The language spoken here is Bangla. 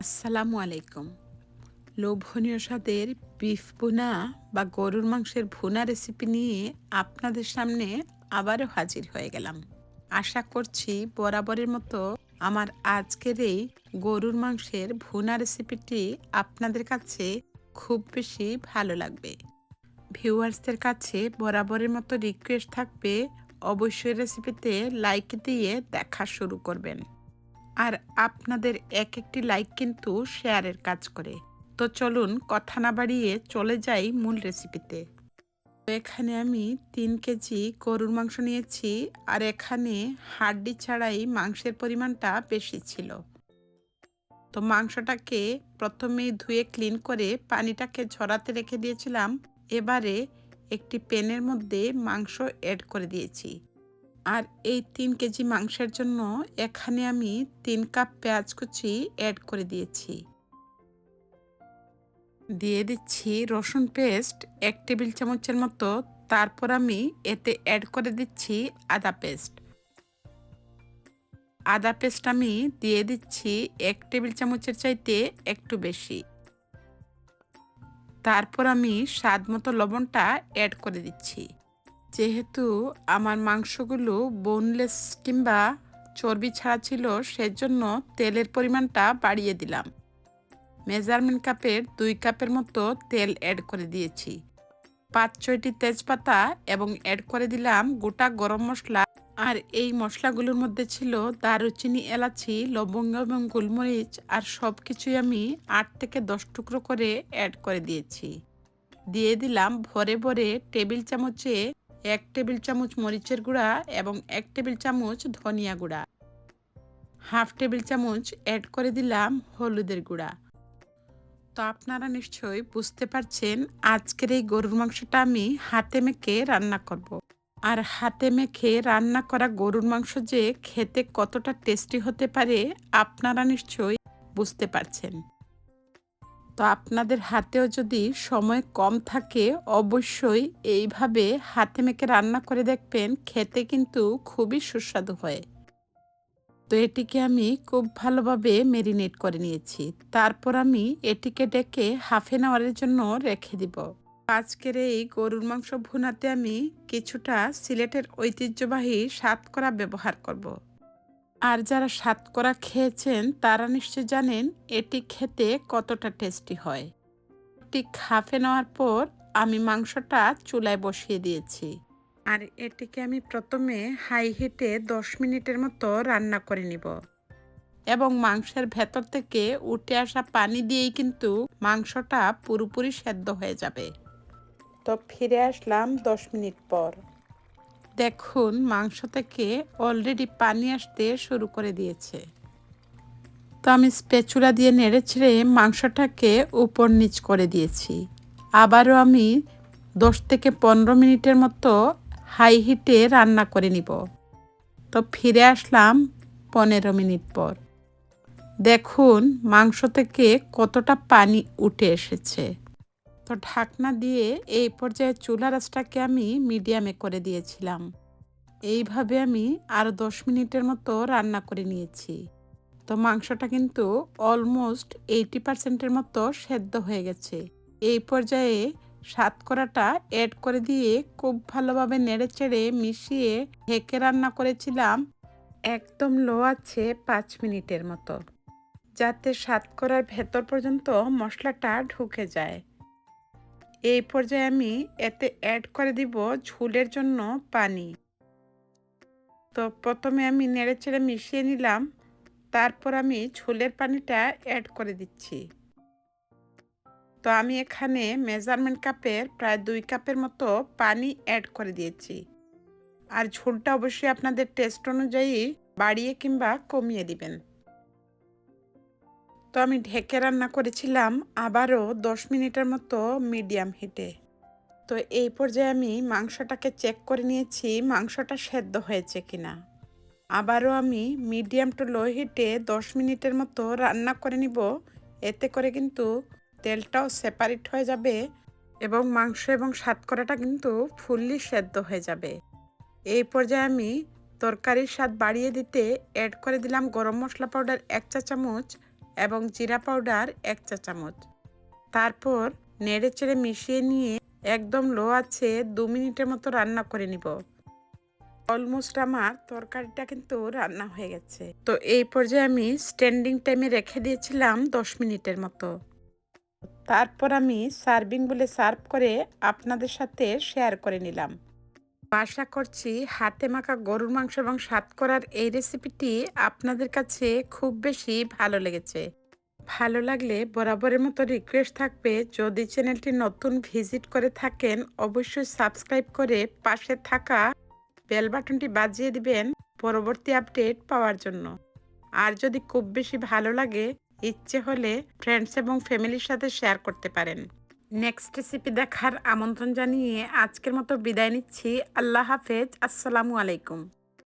আসসালামু আলাইকুম। লোভনীয় স্বাদের বিফ ভুনা বা গরুর মাংসের ভুনা রেসিপি নিয়ে আপনাদের সামনে আবারও হাজির হয়ে গেলাম। আশা করছি বরাবরের মতো আমার আজকের এই গরুর মাংসের ভুনা রেসিপিটি আপনাদের কাছে খুব বেশি ভালো লাগবে। ভিউয়ার্সদের কাছে বরাবরের মতো রিকোয়েস্ট থাকবে, অবশ্যই রেসিপিতে লাইক দিয়ে দেখা শুরু করবেন। আর আপনাদের এক একটি লাইক কিন্তু শেয়ারের কাজ করে। তো চলুন কথা না বাড়িয়ে চলে যাই মূল রেসিপিতে তো এখানে আমি তিন কেজি গরুর মাংস নিয়েছি আর এখানে হাড্ডি ছাড়াই মাংসের পরিমাণটা বেশি ছিল। তো মাংসটাকে প্রথমেই ধুয়ে ক্লিন করে পানিটাকে ঝরাতে রেখে দিয়েছিলাম। এবারে একটি প্যানের মধ্যে মাংস অ্যাড করে দিয়েছি। আর এই তিন কেজি মাংসের জন্য এখানে আমি তিন কাপ পেঁয়াজ কুচি অ্যাড করে দিয়েছি। দিয়ে দিচ্ছি রসুন পেস্ট এক টেবিল চামচের মতো। তারপর আমি এতে অ্যাড করে দিচ্ছি আদা পেস্ট আদা পেস্ট আমি দিয়ে দিচ্ছি এক টেবিল চামচের চাইতে একটু বেশি। তারপর আমি স্বাদ মতো লবণটা অ্যাড করে দিচ্ছি। যেহেতু আমার মাংসগুলো বোনলেস কিংবা চর্বি ছাড়া ছিল, সেজন্য তেলের পরিমাণটা বাড়িয়ে দিলাম। মেজারমেন্ট কাপের দুই কাপের মতো তেল অ্যাড করে দিয়েছি। পাঁচ ছয়টি তেজপাতা এবং অ্যাড করে দিলাম গোটা গরম মশলা। আর এই মশলাগুলোর মধ্যে ছিল দারুচিনি, এলাচি, লবঙ্গ এবং গোলমরিচ আর সব কিছুই আমি আট থেকে দশ টুকরো করে অ্যাড করে দিয়েছি। দিয়ে দিলাম ভরে ভরে টেবিল চামচে এক টেবিল চামচ মরিচের গুঁড়া এবং এক টেবিল চামচ ধনিয়া গুঁড়া। হাফ টেবিল চামচ অ্যাড করে দিলাম হলুদের গুঁড়া। তো আপনারা নিশ্চয়ই বুঝতে পারছেন আজকের এই গরুর মাংসটা আমি হাতে মেখে রান্না করব। আর হাতে মেখে রান্না করা গরুর মাংস যে খেতে কতটা টেস্টি হতে পারে আপনারা নিশ্চয়ই বুঝতে পারছেন। তো আপনাদের হাতেও যদি সময় কম থাকে, অবশ্যই এইভাবে হাতে মেখে রান্না করে দেখবেন, খেতে কিন্তু খুবই সুস্বাদু হয়। তো এটিকে আমি খুব ভালোভাবে মেরিনেট করে নিয়েছি। তারপর আমি এটিকে ডেকে হাফ এন আওয়ারের জন্য রেখে দিব। আজকের এই গরুর মাংস ভুনাতে আমি কিছুটা সিলেটের ঐতিহ্যবাহী সাতকরা ব্যবহার করব। আর যারা সাতকরা খেয়েছেন, তারা নিশ্চয় জানেন এটি খেতে কতটা টেস্টি হয়। ঠিক হাফে নেওয়ার পর আমি মাংসটা চুলায় বসিয়ে দিয়েছি। আর এটিকে আমি প্রথমে হাই হিটে দশ মিনিটের মতো রান্না করে নিব। এবং মাংসের ভেতর থেকে উঠে আসা পানি দিয়েই কিন্তু মাংসটা পুরোপুরি সেদ্ধ হয়ে যাবে। তো ফিরে আসলাম দশ মিনিট পর। দেখুন, মাংস থেকে অলরেডি পানি আসতে শুরু করে দিয়েছে। তো আমি স্পেচুলা দিয়ে নেড়ে ছেড়ে মাংসটাকে উপর নিচ করে দিয়েছি। আবারও আমি দশ থেকে পনেরো মিনিটের মতো হাই হিটে রান্না করে নিব। তো ফিরে আসলাম পনেরো মিনিট পর। দেখুন, মাংস থেকে কতটা পানি উঠে এসেছে। তো ঢাকনা দিয়ে এই পর্যায়ে চুলা রাসটাকে আমি মিডিয়ামে করে দিয়েছিলাম। এইভাবে আমি আরও দশ মিনিটের মতো রান্না করে নিয়েছি। তো মাংসটা কিন্তু অলমোস্ট এইটি পার্সেন্টের মতো সেদ্ধ হয়ে গেছে। এই পর্যায়ে সাতকরাটা অ্যাড করে দিয়ে খুব ভালোভাবে নেড়ে চেড়ে মিশিয়ে ঢেকে রান্না করেছিলাম একদম লো আছে পাঁচ মিনিটের মতো। যাতে সাতকরার ভেতর পর্যন্ত মশলাটা ঢুকে যায়। এই পর্যায়ে আমি এতে অ্যাড করে দিব ঝুলের জন্য পানি। তো প্রথমে আমি নেড়ে চেড়ে মিশিয়ে নিলাম। তারপর আমি ঝোলের পানিটা অ্যাড করে দিচ্ছি। তো আমি এখানে মেজারমেন্ট কাপের প্রায় দুই কাপের মতো পানি অ্যাড করে দিয়েছি। আর ঝোলটা অবশ্যই আপনাদের টেস্ট অনুযায়ী বাড়িয়ে কিংবা কমিয়ে দিবেন। তো আমি ঢেকে রান্না করেছিলাম আবারও দশ মিনিটের মতো মিডিয়াম হিটে। তো এই পর্যায়ে আমি মাংসটাকে চেক করে নিয়েছি মাংসটা সেদ্ধ হয়েছে কিনা। আবারও আমি মিডিয়াম টু লো হিটে দশ মিনিটের মতো রান্না করে নিব। এতে করে কিন্তু তেলটাও সেপারেট হয়ে যাবে এবং মাংস এবং সাতকরাটা কিন্তু ফুললি সেদ্ধ হয়ে যাবে। এই পর্যায়ে আমি তরকারির স্বাদ বাড়িয়ে দিতে অ্যাড করে দিলাম গরম মশলা পাউডার এক চা চামচ এবং জিরা পাউডার এক চা চামচ। তারপর নেড়ে চেড়ে মিশিয়ে নিয়ে একদম লো আছে দু মিনিটের মতো রান্না করে নিব। অলমোস্ট আমার তরকারিটা কিন্তু রান্না হয়ে গেছে। তো এই পর্যায়ে আমি স্ট্যান্ডিং টাইমে রেখে দিয়েছিলাম দশ মিনিটের মতো। তারপর আমি সার্ভিং বলে সার্ভ করে আপনাদের সাথে শেয়ার করে নিলাম। আশা করছি হাতে মাখা গরুর মাংস এবং স্বাদ করার এই রেসিপিটি আপনাদের কাছে খুব বেশি ভালো লেগেছে। ভালো লাগলে বরাবরের মতো রিকোয়েস্ট থাকবে। যদি চ্যানেলটি নতুন ভিজিট করে থাকেন, অবশ্যই সাবস্ক্রাইব করে পাশে থাকা বেল বাটনটি বাজিয়ে দিবেন পরবর্তী আপডেট পাওয়ার জন্য। আর যদি খুব বেশি ভালো লাগে, ইচ্ছে হলে ফ্রেন্ডস এবং ফ্যামিলির সাথে শেয়ার করতে পারেন। নেক্সট রেসিপি দেখার আমন্ত্রণ জানিয়ে আজকের মতো বিদায় নিচ্ছি। আল্লাহ হাফেজ। আসসালামু আলাইকুম।